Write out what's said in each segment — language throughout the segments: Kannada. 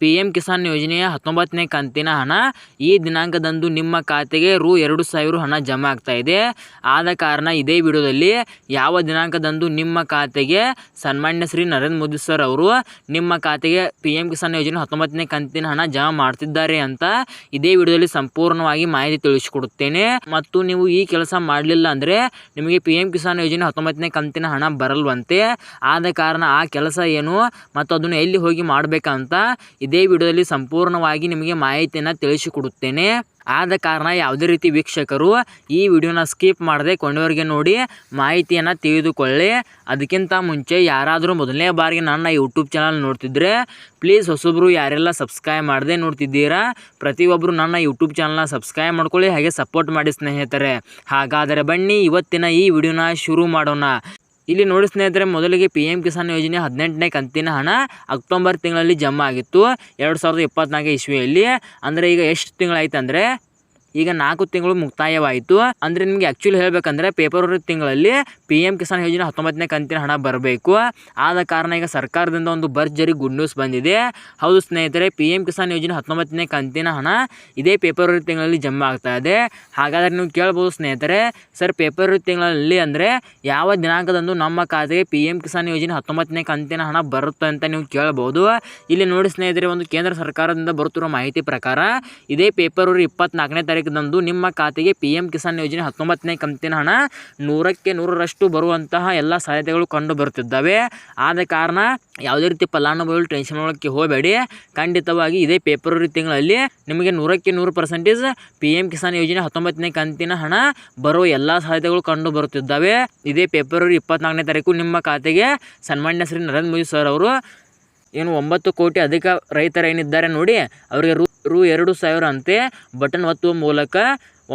ಪಿ ಎಂ ಕಿಸಾನ್ ಯೋಜನೆಯ ಹತ್ತೊಂಬತ್ತನೇ ಕಂತಿನ ಹಣ ಈ ದಿನಾಂಕದಂದು ನಿಮ್ಮ ಖಾತೆಗೆ ರು ಎರಡು ಸಾವಿರ ಹಣ ಜಮಾ ಆಗ್ತಾ ಇದೆ. ಆದ ಕಾರಣ ಇದೇ ವಿಡಿಯೋದಲ್ಲಿ ಯಾವ ದಿನಾಂಕದಂದು ನಿಮ್ಮ ಖಾತೆಗೆ ಸನ್ಮಾನ್ಯ ಶ್ರೀ ನರೇಂದ್ರ ಮೋದಿ ಸರ್ ಅವರು ನಿಮ್ಮ ಖಾತೆಗೆ ಪಿ ಎಂ ಕಿಸಾನ್ ಯೋಜನೆ ಹತ್ತೊಂಬತ್ತನೇ ಕಂತಿನ ಹಣ ಜಮಾ ಮಾಡ್ತಿದ್ದಾರೆ ಅಂತ ಇದೇ ವಿಡಿಯೋದಲ್ಲಿ ಸಂಪೂರ್ಣವಾಗಿ ಮಾಹಿತಿ ತಿಳಿಸಿಕೊಡುತ್ತೇನೆ. ಮತ್ತು ನೀವು ಈ ಕೆಲಸ ಮಾಡಲಿಲ್ಲ ಅಂದರೆ ನಿಮಗೆ ಪಿ ಎಂ ಕಿಸಾನ್ ಯೋಜನೆ ಹತ್ತೊಂಬತ್ತನೇ ಕಂತಿನ ಹಣ ಬರಲ್ವಂತೆ. ಆದ ಕಾರಣ ಆ ಕೆಲಸ ಏನು ಮತ್ತು ಅದನ್ನು ಎಲ್ಲಿ ಹೋಗಿ ಮಾಡಬೇಕಂತ ಇದೇ ವಿಡಿಯೋದಲ್ಲಿ ಸಂಪೂರ್ಣವಾಗಿ ನಿಮಗೆ ಮಾಹಿತಿಯನ್ನು ತಿಳಿಸಿಕೊಡುತ್ತೇನೆ. ಆದ ಕಾರಣ ಯಾವುದೇ ರೀತಿ ವೀಕ್ಷಕರು ಈ ವಿಡಿಯೋನ ಸ್ಕಿಪ್ ಮಾಡದೆ ಕೊಂಡವರಿಗೆ ನೋಡಿ ಮಾಹಿತಿಯನ್ನು ತಿಳಿದುಕೊಳ್ಳಿ. ಅದಕ್ಕಿಂತ ಮುಂಚೆ ಯಾರಾದರೂ ಮೊದಲನೇ ಬಾರಿಗೆ ನನ್ನ ಯೂಟ್ಯೂಬ್ ಚಾನಲ್ ನೋಡ್ತಿದ್ರೆ ಪ್ಲೀಸ್ ಹೊಸೊಬ್ಬರು ಯಾರೆಲ್ಲ ಸಬ್ಸ್ಕ್ರೈಬ್ ಮಾಡದೆ ನೋಡ್ತಿದ್ದೀರಾ ಪ್ರತಿಯೊಬ್ಬರು ನನ್ನ ಯೂಟ್ಯೂಬ್ ಚಾನಲ್ನ ಸಬ್ಸ್ಕ್ರೈಬ್ ಮಾಡ್ಕೊಳ್ಳಿ, ಹಾಗೆ ಸಪೋರ್ಟ್ ಮಾಡಿ ಸ್ನೇಹಿತರೆ. ಹಾಗಾದರೆ ಬನ್ನಿ, ಇವತ್ತಿನ ಈ ವಿಡಿಯೋನ ಶುರು ಮಾಡೋಣ. ಇಲ್ಲಿ ನೋಡಿ ಸ್ನೇಹಿತರೆ, ಮೊದಲಿಗೆ ಪಿ ಎಂ ಕಿಸಾನ್ ಯೋಜನೆ ಹದಿನೆಂಟನೇ ಕಂತಿನ ಹಣ ಅಕ್ಟೋಬರ್ ತಿಂಗಳಲ್ಲಿ ಜಮಾ ಆಗಿತ್ತು. ಎರಡು ಸಾವಿರದ ಇಪ್ಪತ್ನಾಲ್ಕು ಇಸ್ವಿಯಲ್ಲಿ. ಅಂದರೆ ಈಗ ಎಷ್ಟು ತಿಂಗಳಾಯ್ತು ಅಂದರೆ ಈಗ ನಾಲ್ಕು ತಿಂಗಳು ಮುಕ್ತಾಯವಾಯಿತು. ಅಂದ್ರೆ ನಿಮಗೆ ಆ್ಯಕ್ಚುಲಿ ಹೇಳಬೇಕಂದ್ರೆ ಫೆಬ್ರವರಿ ತಿಂಗಳಲ್ಲಿ ಪಿ ಎಂ ಕಿಸಾನ್ ಯೋಜನೆ ಹತ್ತೊಂಬತ್ತನೇ ಕಂತಿನ ಹಣ ಬರಬೇಕು. ಆದ ಕಾರಣ ಈಗ ಸರ್ಕಾರದಿಂದ ಒಂದು ಭರ್ಜರಿ ಗುಡ್ ನ್ಯೂಸ್ ಬಂದಿದೆ. ಹೌದು ಸ್ನೇಹಿತರೆ ಪಿ ಎಂ ಕಿಸಾನ್ ಯೋಜನೆ ಹತ್ತೊಂಬತ್ತನೇ ಕಂತಿನ ಹಣ ಇದೇ ಫೆಬ್ರವರಿ ತಿಂಗಳಲ್ಲಿ ಜಮಾ ಆಗ್ತಾ ಇದೆ. ಹಾಗಾದರೆ ನೀವು ಕೇಳ್ಬೋದು ಸ್ನೇಹಿತರೆ ಸರ್ ಫೆಬ್ರವರಿ ತಿಂಗಳಲ್ಲಿ ಅಂದರೆ ಯಾವ ದಿನಾಂಕದಂದು ನಮ್ಮ ಖಾತೆಗೆ ಪಿ ಎಂ ಕಿಸಾನ್ ಯೋಜನೆ ಹತ್ತೊಂಬತ್ತನೇ ಕಂತಿನ ಹಣ ಬರುತ್ತೆ ಅಂತ ನೀವು ಕೇಳ್ಬೋದು. ಇಲ್ಲಿ ನೋಡಿ ಸ್ನೇಹಿತರೆ, ಒಂದು ಕೇಂದ್ರ ಸರ್ಕಾರದಿಂದ ಬರುತ್ತಿರುವ ಮಾಹಿತಿ ಪ್ರಕಾರ ಇದೇ ಫೆಬ್ರವರಿ ಇಪ್ಪತ್ನಾಲ್ಕನೇ ತಾರೀಕಿನಂದು ನಿಮ್ಮ ಖಾತೆಗೆ ಪಿ ಎಂ ಕಿಸಾನ್ ಯೋಜನೆ ಹತ್ತೊಂಬತ್ತನೇ ಕಂತಿನ ಹಣ ನೂರಕ್ಕೆ ನೂರರಷ್ಟು ಬರುವಂತಹ ಎಲ್ಲ ಸಾಧ್ಯತೆಗಳು ಕಂಡು ಬರುತ್ತಿದ್ದಾವೆ. ಆದ ಕಾರಣ ಯಾವುದೇ ರೀತಿ ಫಲಾನುಭವಿಗಳು ಟೆನ್ಷನ್ ಮಾಡೋಕ್ಕೆ ಹೋಗಬೇಡಿ. ಖಂಡಿತವಾಗಿ ಇದೇ ಫೆಬ್ರವರಿ ತಿಂಗಳಲ್ಲಿ ನಿಮಗೆ ನೂರಕ್ಕೆ ನೂರು ಪರ್ಸೆಂಟೇಜ್ ಪಿ ಎಂ ಕಿಸಾನ್ ಯೋಜನೆ ಹತ್ತೊಂಬತ್ತನೇ ಕಂತಿನ ಹಣ ಬರುವ ಎಲ್ಲ ಸಾಧ್ಯತೆಗಳು ಕಂಡು ಬರುತ್ತಿದ್ದಾವೆ. ಇದೇ ಫೆಬ್ರವರಿ ಇಪ್ಪತ್ನಾಲ್ಕನೇ ತಾರೀಕು ನಿಮ್ಮ ಖಾತೆಗೆ ಸನ್ಮಾನ್ಯ ಶ್ರೀ ನರೇಂದ್ರ ಮೋದಿ ಸರ್ ಅವರು ಏನು ಒಂಬತ್ತು ಕೋಟಿ ಅಧಿಕ ರೈತರು ಏನಿದ್ದಾರೆ ನೋಡಿ, ಅವರಿಗೆ ರು ರು ಎರಡು ಸಾವಿರ ಅಂತೆ. ಬಟನ್ ಒತ್ತುವ ಮೂಲಕ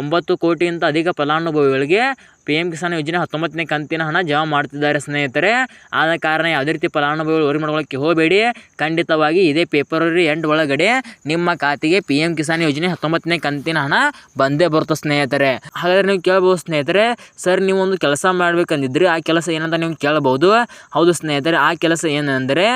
ಒಂಬತ್ತು ಕೋಟಿಗಿಂತ ಅಧಿಕ ಫಲಾನುಭವಿಗಳಿಗೆ ಪಿ ಎಂ ಕಿಸಾನ್ ಯೋಜನೆ ಹತ್ತೊಂಬತ್ತನೇ ಕಂತಿನ ಹಣ ಜಮಾ ಮಾಡ್ತಿದ್ದಾರೆ ಸ್ನೇಹಿತರೆ. ಆದ ಕಾರಣ ಯಾವುದೇ ರೀತಿ ಫಲಾನುಭವಿಗಳು ವರಿ ಮಾಡ್ಕೊಳ್ಳೋಕ್ಕೆ ಹೋಗಬೇಡಿ. ಖಂಡಿತವಾಗಿ ಇದೇ ಫೆಬ್ರವರಿ ಎಂಡ್ ಒಳಗಡೆ ನಿಮ್ಮ ಖಾತೆಗೆ ಪಿ ಎಂ ಕಿಸಾನ್ ಯೋಜನೆ ಹತ್ತೊಂಬತ್ತನೇ ಕಂತಿನ ಹಣ ಬಂದೇ ಬರುತ್ತೆ ಸ್ನೇಹಿತರೆ. ಹಾಗಾದರೆ ನೀವು ಕೇಳ್ಬೋದು ಸ್ನೇಹಿತರೆ, ಸರ್ ನೀವು ಒಂದು ಕೆಲಸ ಮಾಡಬೇಕಂದಿದ್ರಿ ಆ ಕೆಲಸ ಏನಂತ ನೀವು ಕೇಳಬಹುದು ಹೌದು ಸ್ನೇಹಿತರೆ, ಆ ಕೆಲಸ ಏನಂದರೆ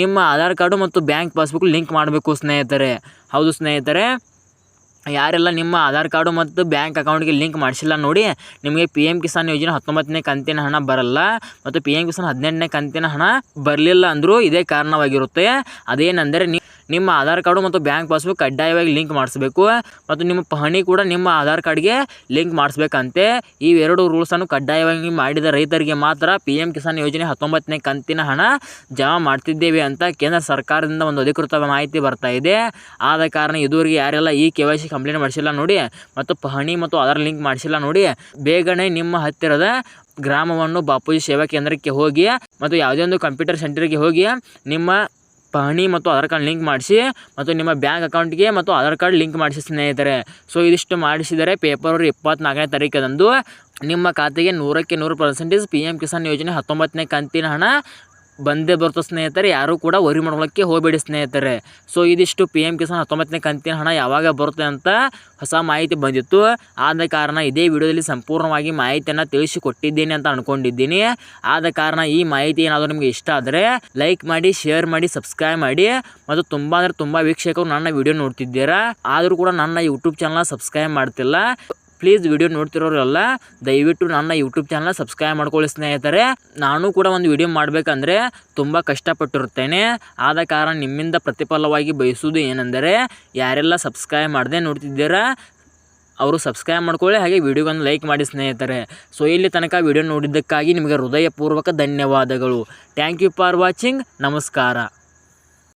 ನಿಮ್ಮ ಆಧಾರ್ ಕಾರ್ಡು ಮತ್ತು ಬ್ಯಾಂಕ್ ಪಾಸ್ಬುಕ್ ಲಿಂಕ್ ಮಾಡಬೇಕು ಸ್ನೇಹಿತರೆ. ಹೌದು ಸ್ನೇಹಿತರೆ. ಯಾರೆಲ್ಲ ನಿಮ್ಮ ಆಧಾರ್ ಕಾರ್ಡು ಮತ್ತು ಬ್ಯಾಂಕ್ ಅಕೌಂಟ್ಗೆ ಲಿಂಕ್ ಮಾಡಿಸಿಲ್ಲ ನೋಡಿ, ನಿಮಗೆ ಪಿ ಎಂ ಕಿಸಾನ್ ಯೋಜನೆ ಹತ್ತೊಂಬತ್ತನೇ ಕಂತಿನ ಹಣ ಬರಲ್ಲ ಮತ್ತು ಪಿ ಎಂ ಕಿಸಾನ್ ಹದಿನೆಂಟನೇ ಕಂತಿನ ಹಣ ಬರಲಿಲ್ಲ ಅಂದರೂ ಇದೇ ಕಾರಣವಾಗಿರುತ್ತೆ. ಅದೇನೆಂದರೆ ನಿಮ್ಮ ಆಧಾರ್ ಕಾರ್ಡು ಮತ್ತು ಬ್ಯಾಂಕ್ ಪಾಸ್ಬುಕ್ ಕಡ್ಡಾಯವಾಗಿ ಲಿಂಕ್ ಮಾಡಿಸಬೇಕು ಮತ್ತು ನಿಮ್ಮ ಪಹಣಿ ಕೂಡ ನಿಮ್ಮ ಆಧಾರ್ ಕಾರ್ಡ್ಗೆ ಲಿಂಕ್ ಮಾಡಿಸ್ಬೇಕಂತೆ. ಈ ಎರಡು ರೂಲ್ಸನ್ನು ಕಡ್ಡಾಯವಾಗಿ ಮಾಡಿದ ರೈತರಿಗೆ ಮಾತ್ರ ಪಿ ಎಂ ಕಿಸಾನ್ ಯೋಜನೆ ಹತ್ತೊಂಬತ್ತನೇ ಕಂತಿನ ಹಣ ಜಮಾ ಮಾಡ್ತಿದ್ದೇವೆ ಅಂತ ಕೇಂದ್ರ ಸರ್ಕಾರದಿಂದ ಒಂದು ಅಧಿಕೃತ ಮಾಹಿತಿ ಬರ್ತಾ ಇದೆ. ಆದ ಕಾರಣ ಇದುವರೆಗೆ ಯಾರೆಲ್ಲ ಈ ಕೆ ವೈ ಸಿ ಕಂಪ್ಲೇಂಟ್ ಮಾಡಿಸಿಲ್ಲ ನೋಡಿ ಮತ್ತು ಪಹಣಿ ಮತ್ತು ಆಧಾರ್ ಲಿಂಕ್ ಮಾಡಿಸಿಲ್ಲ ನೋಡಿ ಬೇಗನೆ ನಿಮ್ಮ ಹತ್ತಿರದ ಗ್ರಾಮವನ್ನು ಬಾಪೂಜಿ ಸೇವಾ ಕೇಂದ್ರಕ್ಕೆ ಹೋಗಿ ಮತ್ತು ಯಾವುದೇ ಒಂದು ಕಂಪ್ಯೂಟರ್ ಸೆಂಟರ್ಗೆ ಹೋಗಿ ನಿಮ್ಮ ಪಹಣಿ ಮತ್ತು ಆಧಾರ್ ಕಾರ್ಡ್ ಲಿಂಕ್ ಮಾಡಿಸಿ ಮತ್ತು ನಿಮ್ಮ ಬ್ಯಾಂಕ್ ಅಕೌಂಟ್ಗೆ ಮತ್ತು ಆಧಾರ್ ಕಾರ್ಡ್ ಲಿಂಕ್ ಮಾಡಿಸಿ ಸ್ನೇಹಿತರೆ. ಸೊ ಇದಿಷ್ಟು ಮಾಡಿಸಿದರೆ ಪೇಪರ್ ಇಪ್ಪತ್ನಾಲ್ಕನೇ ತಾರೀಕದಂದು ನಿಮ್ಮ ಖಾತೆಗೆ ನೂರಕ್ಕೆ ನೂರು ಪರ್ಸೆಂಟೇಜ್ ಪಿ ಎಂ ಕಿಸಾನ್ ಯೋಜನೆ ಹತ್ತೊಂಬತ್ತನೇ ಕಂತಿನ ಹಣ ಬಂದೇ ಬರ್ತದೆ ಸ್ನೇಹಿತರೆ, ಯಾರೂ ಕೂಡ ವರಿ ಮಾಡ್ಕೊಳ್ಳೋಕ್ಕೆ ಹೋಗಬೇಡಿ ಸ್ನೇಹಿತರೆ. ಸೊ ಇದಿಷ್ಟು ಪಿ ಎಂ ಕಿಸಾನ್ ಹತ್ತೊಂಬತ್ತನೇ ಕಂತಿನ ಹಣ ಯಾವಾಗ ಬರುತ್ತೆ ಅಂತ ಹೊಸ ಮಾಹಿತಿ ಬಂದಿತ್ತು. ಆದ ಕಾರಣ ಇದೇ ವಿಡಿಯೋದಲ್ಲಿ ಸಂಪೂರ್ಣವಾಗಿ ಮಾಹಿತಿಯನ್ನು ತಿಳಿಸಿಕೊಟ್ಟಿದ್ದೀನಿ ಅಂತ ಅಂದ್ಕೊಂಡಿದ್ದೀನಿ ಆದ ಕಾರಣ ಈ ಮಾಹಿತಿ ಏನಾದರೂ ನಿಮಗೆ ಇಷ್ಟ ಆದರೆ ಲೈಕ್ ಮಾಡಿ ಶೇರ್ ಮಾಡಿ ಸಬ್ಸ್ಕ್ರೈಬ್ ಮಾಡಿ. ಮತ್ತು ತುಂಬ ಅಂದರೆ ತುಂಬ ವೀಕ್ಷಕರು ನನ್ನ ವಿಡಿಯೋ ನೋಡ್ತಿದ್ದೀರಾ. ಆದರೂ ಕೂಡ ನನ್ನ ಯೂಟ್ಯೂಬ್ ಚಾನಲ್ನ ಸಬ್ಸ್ಕ್ರೈಬ್ ಮಾಡ್ತಿಲ್ಲ. ಪ್ಲೀಸ್ ವಿಡಿಯೋ ನೋಡ್ತಿರೋರೆಲ್ಲ ದಯವಿಟ್ಟು ನನ್ನ ಯೂಟ್ಯೂಬ್ ಚಾನಲ್ ಸಬ್ಸ್ಕ್ರೈಬ್ ಮಾಡ್ಕೊಳ್ಳಿ ಸ್ನೇಹಿತರೆ. ನಾನು ಕೂಡ ಒಂದು ವಿಡಿಯೋ ಮಾಡಬೇಕಂದ್ರೆ ತುಂಬ ಕಷ್ಟಪಟ್ಟಿರುತ್ತೇನೆ ಆದ ಕಾರಣ ನಿಮ್ಮಿಂದ ಪ್ರತಿಫಲವಾಗಿ ಬಯಸುವುದು ಏನೆಂದರೆ, ಯಾರೆಲ್ಲ ಸಬ್ಸ್ಕ್ರೈಬ್ ಮಾಡದೆ ನೋಡ್ತಿದ್ದೀರಾ, ಅವರು ಸಬ್ಸ್ಕ್ರೈಬ್ ಮಾಡ್ಕೊಳ್ಳಿ, ಹಾಗೆ ವಿಡಿಯೋಗೊಂದು ಲೈಕ್ ಮಾಡಿ ಸ್ನೇಹಿತರೆ. ಸೊ, ಇಲ್ಲಿ ತನಕ ವಿಡಿಯೋ ನೋಡಿದ್ದಕ್ಕಾಗಿ ನಿಮಗೆ ಹೃದಯಪೂರ್ವಕ ಧನ್ಯವಾದಗಳು. Thank you for watching. ನಮಸ್ಕಾರ.